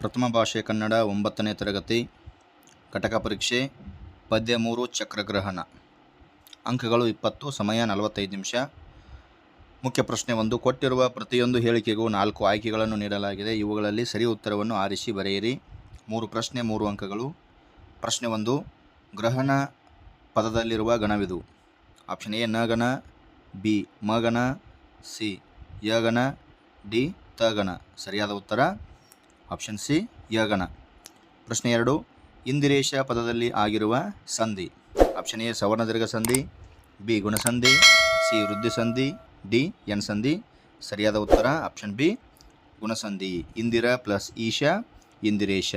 ಪ್ರಥಮ ಭಾಷೆ ಕನ್ನಡ ಒಂಬತ್ತನೇ ತರಗತಿ, ಘಟಕ ಪರೀಕ್ಷೆ, ಪದ್ಯ ಮೂರು, ಚಕ್ರಗ್ರಹಣ. ಅಂಕಗಳು ಇಪ್ಪತ್ತು, ಸಮಯ ನಲವತ್ತೈದು ನಿಮಿಷ. ಮುಖ್ಯ ಪ್ರಶ್ನೆ ಒಂದು, ಕೊಟ್ಟಿರುವ ಪ್ರತಿಯೊಂದು ಹೇಳಿಕೆಗೂ ನಾಲ್ಕು ಆಯ್ಕೆಗಳನ್ನು ನೀಡಲಾಗಿದೆ. ಇವುಗಳಲ್ಲಿ ಸರಿ ಉತ್ತರವನ್ನು ಆರಿಸಿ ಬರೆಯಿರಿ. ಮೂರು ಪ್ರಶ್ನೆ, ಮೂರು ಅಂಕಗಳು. ಪ್ರಶ್ನೆ ಒಂದು, ಗ್ರಹಣ ಪದದಲ್ಲಿರುವ ಗಣವಿದು. ಆಪ್ಷನ್ ಎ, ನಗಣ, ಬಿ, ಮಗಣ, ಸಿ, ಯಗಣ, ಡಿ, ತಗಣ. ಸರಿಯಾದ ಉತ್ತರ? ಆಪ್ಷನ್ ಸಿ, ಯಗನ. ಪ್ರಶ್ನೆ ಎರಡು, ಇಂದಿರೇಶ ಪದದಲ್ಲಿ ಆಗಿರುವ ಸಂಧಿ. ಆಪ್ಷನ್ ಎ, ಸವರ್ಣದೀರ್ಘ ಸಂಧಿ. ಬಿ, ಗುಣಸಂಧಿ. ಸಿ ವೃದ್ಧಿ ಸಂಧಿ ಡಿ ಎನ್ ಸಂಧಿ ಸರಿಯಾದ ಉತ್ತರ ಆಪ್ಷನ್ ಬಿ, ಗುಣಸಂಧಿ. ಇಂದಿರ ಪ್ಲಸ್ ಈಶ, ಇಂದಿರೇಶ.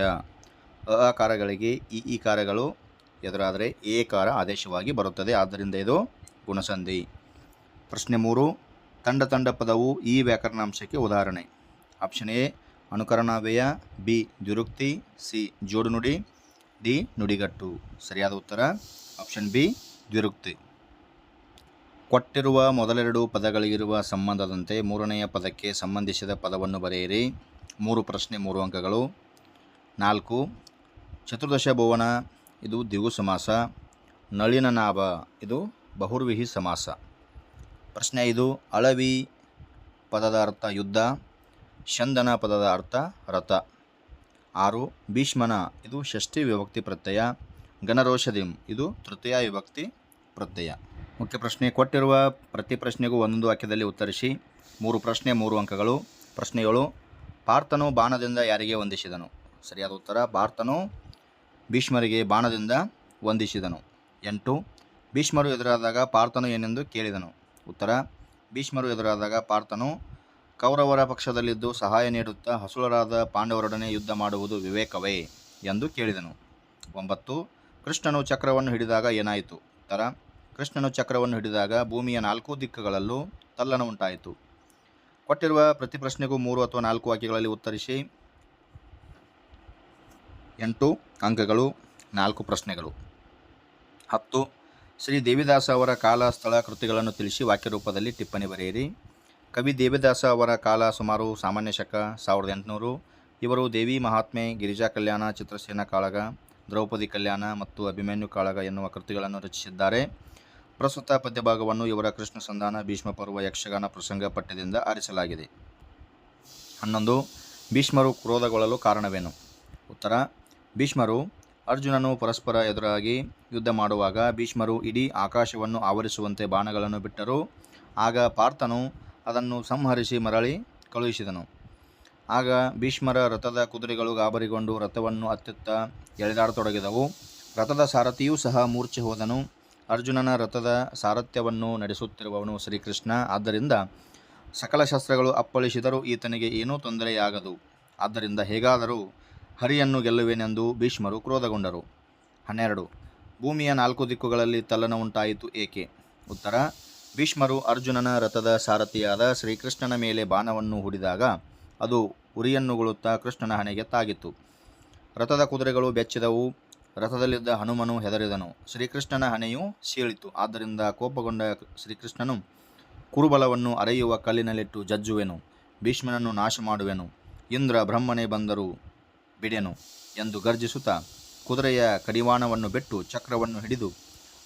ಅ ಕಾರಗಳಿಗೆ ಇ ಈ ಕಾರಗಳು ಎದುರಾದರೆ ಎ ಕಾರ ಆದೇಶವಾಗಿ ಬರುತ್ತದೆ. ಆದ್ದರಿಂದ ಇದು ಗುಣಸಂಧಿ. ಪ್ರಶ್ನೆ ಮೂರು, ತಂಡ ತಂಡ ಪದವು ಈ ವ್ಯಾಕರಣಾಂಶಕ್ಕೆ ಉದಾಹರಣೆ. ಆಪ್ಷನ್ ಎ ಅನುಕರಣಾವ್ಯಯ, ಬಿ, ದ್ವಿರುಕ್ತಿ, ಸಿ, ಜೋಡುನುಡಿ, ಡಿ, ನುಡಿಗಟ್ಟು. ಸರಿಯಾದ ಉತ್ತರ? ಆಪ್ಷನ್ ಬಿ, ದ್ವಿರುಕ್ತಿ. ಕೊಟ್ಟಿರುವ ಮೊದಲೆರಡು ಪದಗಳಿಗಿರುವ ಸಂಬಂಧದಂತೆ ಮೂರನೆಯ ಪದಕ್ಕೆ ಸಂಬಂಧಿಸಿದ ಪದವನ್ನು ಬರೆಯಿರಿ. ಮೂರು ಪ್ರಶ್ನೆ, ಮೂರು ಅಂಕಗಳು. ನಾಲ್ಕು, ಚತುರ್ದಶ ಭುವನ, ಇದು ದಿಗು ಸಮಾಸ. ನಳಿನ ನಾಭ, ಇದು ಬಹುರ್ವಿಹಿ ಸಮಾಸ. ಪ್ರಶ್ನೆ ಐದು, ಅಳವಿ ಪದದ ಅರ್ಥ ಯುದ್ಧ. ಚಂದನ ಪದದ ಅರ್ಥ ರಥ. ಆರು, ಭೀಷ್ಮನ, ಇದು ಷಷ್ಠಿ ವಿಭಕ್ತಿ ಪ್ರತ್ಯಯ. ಗಣರೋಷದಿಂ ಇದು ತೃತೀಯ ವಿಭಕ್ತಿ ಪ್ರತ್ಯಯ. ಮುಖ್ಯ ಪ್ರಶ್ನೆ ಕೊಟ್ಟಿರುವ ಪ್ರತಿ ಪ್ರಶ್ನೆಗೂ ಒಂದೊಂದು ವಾಕ್ಯದಲ್ಲಿ ಉತ್ತರಿಸಿ. ಮೂರು ಪ್ರಶ್ನೆ, ಮೂರು ಅಂಕಗಳು. ಪ್ರಶ್ನೆಗಳು ಪಾರ್ಥನು ಬಾಣದಿಂದ ಯಾರಿಗೆ ವಂದಿಸಿದನು? ಸರಿಯಾದ ಉತ್ತರ ಭಾರತನು ಭೀಷ್ಮರಿಗೆ ಬಾಣದಿಂದ ವಂದಿಸಿದನು. ಎಂಟು, ಭೀಷ್ಮರು ಎದುರಾದಾಗ ಪಾರ್ಥನು ಏನೆಂದು ಕೇಳಿದನು? ಉತ್ತರ, ಭೀಷ್ಮರು ಎದುರಾದಾಗ ಪಾರ್ಥನು ಕೌರವರ ಪಕ್ಷದಲ್ಲಿದ್ದು ಸಹಾಯ ನೀಡುತ್ತಾ ಹಸುಳರಾದ ಪಾಂಡವರೊಡನೆ ಯುದ್ಧ ಮಾಡುವುದು ವಿವೇಕವೇ ಎಂದು ಕೇಳಿದನು. ಒಂಬತ್ತು, ಕೃಷ್ಣನು ಚಕ್ರವನ್ನು ಹಿಡಿದಾಗ ಏನಾಯಿತು? ತರ ಕೃಷ್ಣನು ಚಕ್ರವನ್ನು ಹಿಡಿದಾಗ ಭೂಮಿಯ ನಾಲ್ಕು ದಿಕ್ಕುಗಳಲ್ಲೂ ತಲ್ಲಣ ಉಂಟಾಯಿತು. ಕೊಟ್ಟಿರುವ ಪ್ರತಿ ಪ್ರಶ್ನೆಗೂ ಮೂರು ಅಥವಾ ನಾಲ್ಕು ವಾಕ್ಯಗಳಲ್ಲಿ ಉತ್ತರಿಸಿ. ಎಂಟು, ಅಂಕಗಳು, ನಾಲ್ಕು ಪ್ರಶ್ನೆಗಳು. ಹತ್ತು, ಶ್ರೀ ದೇವಿದಾಸ ಅವರ ಕಾಲ ಸ್ಥಳ ಕೃತಿಗಳನ್ನು ತಿಳಿಸಿ ವಾಕ್ಯ ರೂಪದಲ್ಲಿ ಟಿಪ್ಪಣಿ ಬರೆಯಿರಿ. ಕವಿ ದೇವದಾಸ ಅವರ ಕಾಲ ಸುಮಾರು ಸಾಮಾನ್ಯ ಶಕ, ಸಾವಿರದ ಎಂಟುನೂರು. ಇವರು ದೇವಿ ಮಹಾತ್ಮೆ, ಗಿರಿಜಾ ಕಲ್ಯಾಣ, ಚಿತ್ರಸೇನ ಕಾಳಗ, ದ್ರೌಪದಿ ಕಲ್ಯಾಣ ಮತ್ತು ಅಭಿಮನ್ಯು ಕಾಳಗ ಎನ್ನುವ ಕೃತಿಗಳನ್ನು ರಚಿಸಿದ್ದಾರೆ. ಪ್ರಸ್ತುತ ಪದ್ಯಭಾಗವನ್ನು ಇವರ ಕೃಷ್ಣ ಸಂಧಾನ, ಭೀಷ್ಮ ಪರ್ವ ಯಕ್ಷಗಾನ ಪ್ರಸಂಗ ಪಠ್ಯದಿಂದ ಆರಿಸಲಾಗಿದೆ. ಹನ್ನೊಂದು, ಭೀಷ್ಮರು ಕ್ರೋಧಗೊಳ್ಳಲು ಕಾರಣವೇನು? ಉತ್ತರ, ಭೀಷ್ಮರು ಅರ್ಜುನನು ಪರಸ್ಪರ ಎದುರಾಗಿ ಯುದ್ಧ ಮಾಡುವಾಗ ಭೀಷ್ಮರು ಇಡೀ ಆಕಾಶವನ್ನು ಆವರಿಸುವಂತೆ ಬಾಣಗಳನ್ನು ಬಿಟ್ಟರು. ಆಗ ಪಾರ್ಥನು ಅದನ್ನು ಸಂಹರಿಸಿ ಮರಳಿ ಕಳುಹಿಸಿದನು. ಆಗ ಭೀಷ್ಮರ ರಥದ ಕುದುರೆಗಳು ಗಾಬರಿಗೊಂಡು ರಥವನ್ನು ಅತ್ಯುತ್ತ ಎಳೆದಾಡತೊಡಗಿದವು. ರಥದ ಸಾರಥಿಯೂ ಸಹ ಮೂರ್ಛೆ ಹೋದನು. ಅರ್ಜುನನ ರಥದ ಸಾರಥ್ಯವನ್ನು ನಡೆಸುತ್ತಿರುವವನು ಶ್ರೀಕೃಷ್ಣ. ಆದ್ದರಿಂದ ಸಕಲ ಶಸ್ತ್ರಗಳು ಅಪ್ಪಳಿಸಿದರೂ ಈತನಿಗೆ ಏನೂ ತೊಂದರೆಯಾಗದು. ಆದ್ದರಿಂದ ಹೇಗಾದರೂ ಹರಿಯನ್ನು ಗೆಲ್ಲುವೆನೆಂದು ಭೀಷ್ಮರು ಕ್ರೋಧಗೊಂಡರು. ಹನ್ನೆರಡು. ಭೂಮಿಯ ನಾಲ್ಕು ದಿಕ್ಕುಗಳಲ್ಲಿ ತಲ್ಲನ ಉಂಟಾಯಿತು ಏಕೆ? ಉತ್ತರ ಭೀಷ್ಮರು ಅರ್ಜುನನ ರಥದ ಸಾರಥಿಯಾದ ಶ್ರೀಕೃಷ್ಣನ ಮೇಲೆ ಬಾಣವನ್ನು ಹೂಡಿದಾಗ ಅದು ಉರಿಯನ್ನುಗುಳುತ್ತಾ ಕೃಷ್ಣನ ಹಣೆಗೆ ತಾಗಿತ್ತು. ರಥದ ಕುದುರೆಗಳು ಬೆಚ್ಚಿದವು. ರಥದಲ್ಲಿದ್ದ ಹನುಮನು ಹೆದರಿದನು. ಶ್ರೀಕೃಷ್ಣನ ಹಣೆಯು ಸೀಳಿತು. ಆದ್ದರಿಂದ ಕೋಪಗೊಂಡ ಶ್ರೀಕೃಷ್ಣನು ಕುರುಬಲವನ್ನು ಅರೆಯುವ ಕಲ್ಲಿನಲ್ಲಿಟ್ಟು ಜಜ್ಜುವೆನು. ಭೀಷ್ಮನನ್ನು ನಾಶ ಮಾಡುವೆನು ಇಂದ್ರ ಬ್ರಹ್ಮನೇ ಬಂದರು ಬಿಡೆನು ಎಂದು ಗರ್ಜಿಸುತ್ತಾ ಕುದುರೆಯ ಕಡಿವಾಣವನ್ನು ಬಿಟ್ಟು ಚಕ್ರವನ್ನು ಹಿಡಿದು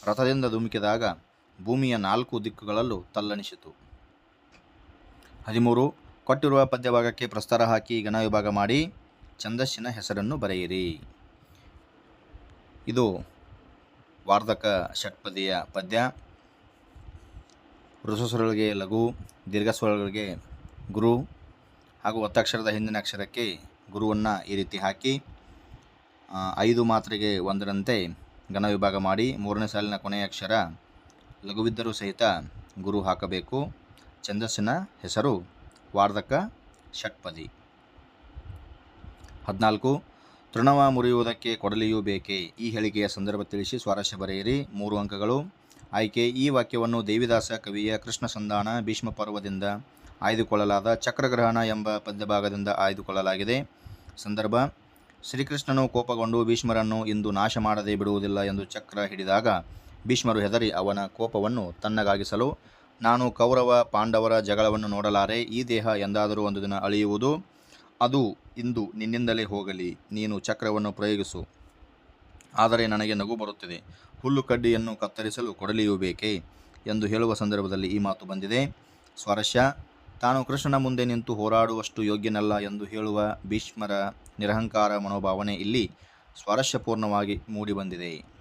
ರಥದಿಂದ ಧುಮುಕಿದಾಗ ಭೂಮಿಯ ನಾಲ್ಕು ದಿಕ್ಕುಗಳಲ್ಲೂ ತಲ್ಲಣಿಸಿತು. ಹದಿಮೂರು, ಕೊಟ್ಟಿರುವ ಪದ್ಯಭಾಗಕ್ಕೆ ಪ್ರಸ್ತಾರ ಹಾಕಿ ಗಣ ವಿಭಾಗ ಮಾಡಿ ಛಂದಸ್ಸಿನ ಹೆಸರನ್ನು ಬರೆಯಿರಿ. ಇದು ವಾರ್ಧಕ ಷಟ್ಪದಿಯ ಪದ್ಯ. ಋಸುಸ್ವರಗಳಿಗೆ ಲಘು ದೀರ್ಘಸ್ವರಗಳಿಗೆ ಗುರು ಹಾಗೂ ಒತ್ತಕ್ಷರದ ಹಿಂದಿನ ಅಕ್ಷರಕ್ಕೆ ಗುರುವನ್ನು ಈ ರೀತಿ ಹಾಕಿ ಐದು ಮಾತ್ರೆಗೆ ಒಂದರಂತೆ ಗಣ ವಿಭಾಗ ಮಾಡಿ ಮೂರನೇ ಸಾಲಿನ ಕೊನೆಯ ಅಕ್ಷರ ಲಘುವಿದ್ದರೂ ಸಹಿತ ಗುರು ಹಾಕಬೇಕು. ಛಂದಸ್ಸಿನ ಹೆಸರು ವಾರ್ಧಕ ಷಟ್ಪದಿ. ಹದಿನಾಲ್ಕು, ತೃಣವ ಮುರಿಯುವುದಕ್ಕೆ ಕೊಡಲಿಯೂ ಬೇಕೇ? ಈ ಹೇಳಿಕೆಯ ಸಂದರ್ಭ ತಿಳಿಸಿ ಸ್ವಾರಸ್ಯ ಬರೆಯಿರಿ. ಮೂರು ಅಂಕಗಳು. ಆಯ್ಕೆ. ಈ ವಾಕ್ಯವನ್ನು ದೇವಿದಾಸ ಕವಿಯ ಕೃಷ್ಣ ಸಂಧಾನ ಭೀಷ್ಮ ಪರ್ವದಿಂದ ಆಯ್ದುಕೊಳ್ಳಲಾದ ಚಕ್ರಗ್ರಹಣ ಎಂಬ ಪದ್ಯಭಾಗದಿಂದ ಆಯ್ದುಕೊಳ್ಳಲಾಗಿದೆ. ಸಂದರ್ಭ. ಶ್ರೀಕೃಷ್ಣನು ಕೋಪಗೊಂಡು ಭೀಷ್ಮರನ್ನು ಇಂದು ನಾಶ ಮಾಡದೇ ಬಿಡುವುದಿಲ್ಲ ಎಂದು ಚಕ್ರ ಹಿಡಿದಾಗ ಭೀಷ್ಮರು ಹೆದರಿ ಅವನ ಕೋಪವನ್ನು ತನ್ನಗಾಗಿಸಲು, ನಾನು ಕೌರವ ಪಾಂಡವರ ಜಗಳವನ್ನು ನೋಡಲಾರೆ, ಈ ದೇಹ ಎಂದಾದರೂ ಒಂದು ದಿನ ಅಳಿಯುವುದು. ಅದು ಇಂದು ನಿನ್ನಿಂದಲೇ ಹೋಗಲಿ, ನೀನು ಚಕ್ರವನ್ನು ಪ್ರಯೋಗಿಸು. ಆದರೆ ನನಗೆ ನಗು ಬರುತ್ತಿದೆ. ಹುಲ್ಲು ಕಡ್ಡಿಯನ್ನು ಕತ್ತರಿಸಲು ಕೊಡಲಿಯೂ ಬೇಕೇ? ಎಂದು ಹೇಳುವ ಸಂದರ್ಭದಲ್ಲಿ ಈ ಮಾತು ಬಂದಿದೆ. ಸ್ವರಶ ತಾನು ಕೃಷ್ಣನ ಮುಂದೆ ನಿಂತು ಹೋರಾಡುವಷ್ಟು ಯೋಗ್ಯನಲ್ಲ ಎಂದು ಹೇಳುವ ಭೀಷ್ಮರ ನಿರಹಂಕಾರ ಮನೋಭಾವನೆ ಇಲ್ಲಿ ಸ್ವಾರಸ್ಯಪೂರ್ಣವಾಗಿ ಮೂಡಿಬಂದಿದೆ.